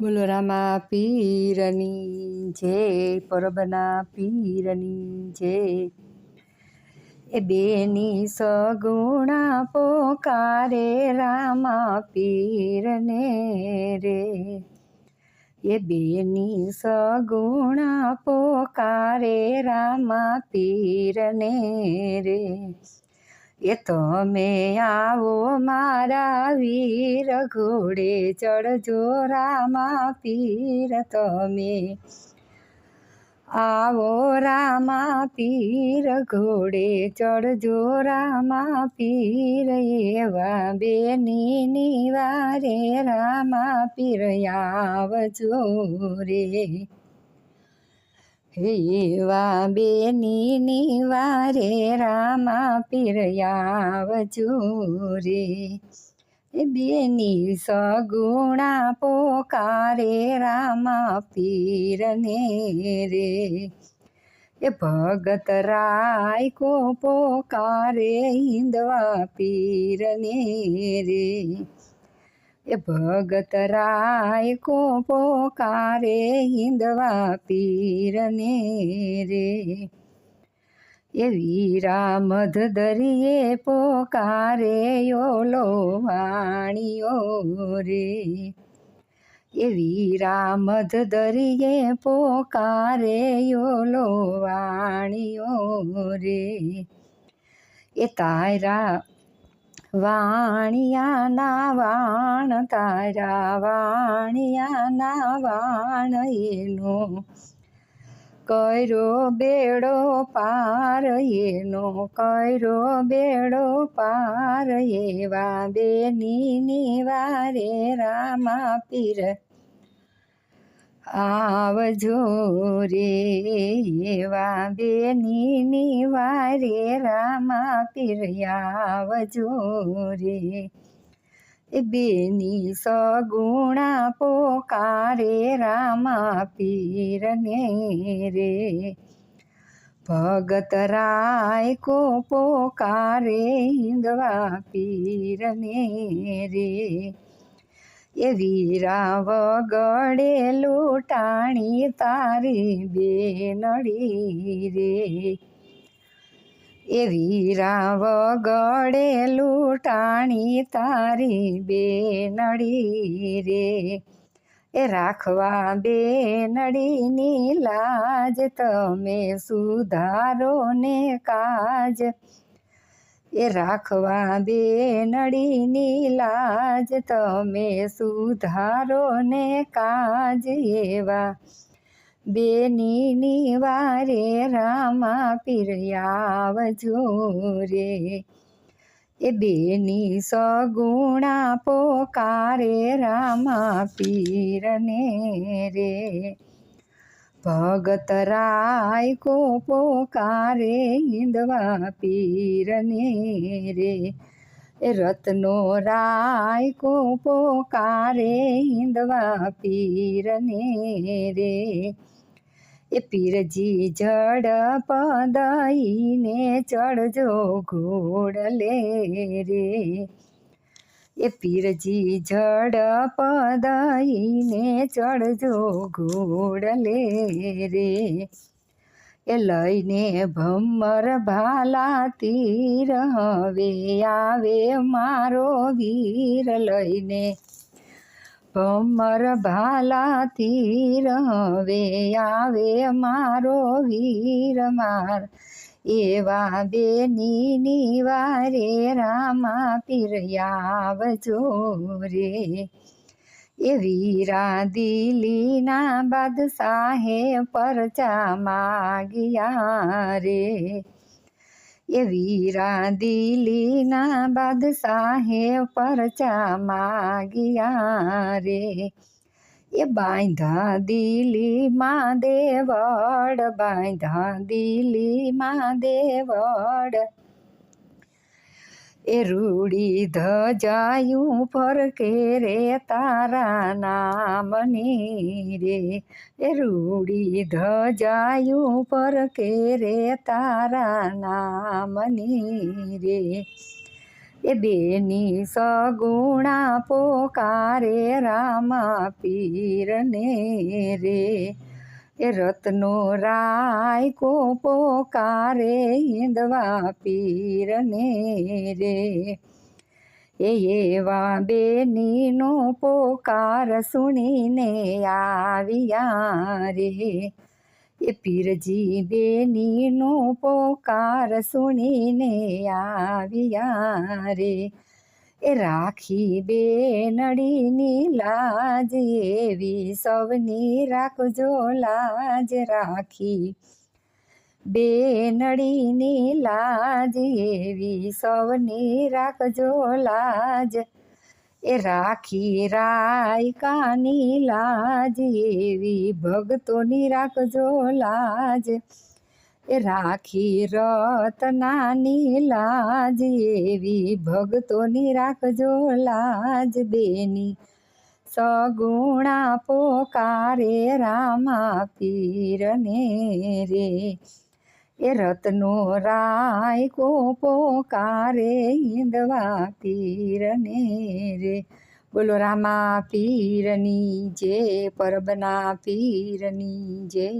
બોલો રામા પીરની જે પરબના પીરની જે એ બેની સગુણા પોકારે રામા પીરને રે. એ બેની સગુણા પોકારે રામા પીરને રે. એ તમે આવો મારા વીર ઘોડે ચડજો રામા પીર તમે. આવો રામા પીર ઘોડે ચડજો રામા પીર, એવા બેની વારે રામા પીર આવજો રે. એવા બેની વારે રામા પીરયાવજો રે એ બેની સગુણા પોકારે રામા પીરને રે. એ ભગત રાય કો પોકારે હિંદવા પીરને રે. એ ભગત રાય કો પોકારે હિંદવા પીરને રે એ વીરા મધ દરિયે પોકારે ઓલો વાણીઓ રે એ વીરા મધ દરિયે પોકારે ઓલો વાણીઓ રે એ તારા વાણિયાના વાણ, તારા વાણિયાના વાણ એનો. કયરો બેડો પાર એનો, કયરો બેડો પાર એવા બેની વારે રામા પીર. આવજો રે એવા બેની વારે રામા આવજો રે. એ બેની સગુણા પોકારે રામા પીરને રે. ભગત રાય કો પોકારે હિંદવા પીરને રે. એ વીરા વગડે લૂંટાણી તારી બેનડી રે. એ વીરા વગડે લૂંટાણી તારી બેનડી રે. એ રાખવા બેનડીની લાજ તમે સુધારો ને કાજ. એ રાખવા બે નળીની લાજ, તમે સુધારો ને કાજ એવા. બેની વારે રામા પિરયાવજો રે. એ બેની સગુણા પોકારે રામા પીરને રે. ભગત રાય કો પોકારે હિંદવા પીરને રે. રત્નો રાય કો પોકારે હિંદવા પીરને રે. એ પીરજી જડ પદઈને ચડજો ઘોડલે રે. એ પીરજી ઝડપ દઈને ચડજો ઘોડલે રે. એ લઈને ભમર ભાલા તીર હવે આવે મારો વીર લઈને. ભમર ભાલા તીર હવે આવે મારો વીર માર. એવા બેની વારે રામા પિરયાવજો રે એવી વીરા દિલીના બાદશાહે પરચા માગ્યા રે એવી રાદિલીના દિલીના બાદશાહે પરચા માગ્યા રે એ બાંધા દિલીમાં દેવડ બાંધા દિલીમાં દેવડ એ રૂડી ધજાયું ફરકે રે તારા નામની રે. એ રૂડી ધજાયું ફરકે રે તારા નામની રે. એ બેની સગુણા પોકારે રામા પીરને રે. એ રત્નો રાય કો પોકારે ઈંદવા પીરને રે. એ એવા બેનીનો પોકાર સુણીને આવ્યા રે. એ પીરજી બેનીનો પોકાર સુણીને આવ્યા રે એ રાખી બે નડીની લાજ એવી સૌની રાખજો લાજ રાખી બે બેનડીની લાજ એવી સૌની રાખજો લાજ એ રાખી રાયકાની લાજ, એવી ભક્તોની રાખજો લાજ. એ રાખી રતનાની લાજ, એવી ભક્તોની રાખજો લાજ. બેની સગુણા પોકારે રામા પીરને રે. એ રત્નો રાય કો પોકારે ઈંદવા પીરને રે. બોલો, રામા પીરની જે, પરબના પીરની જય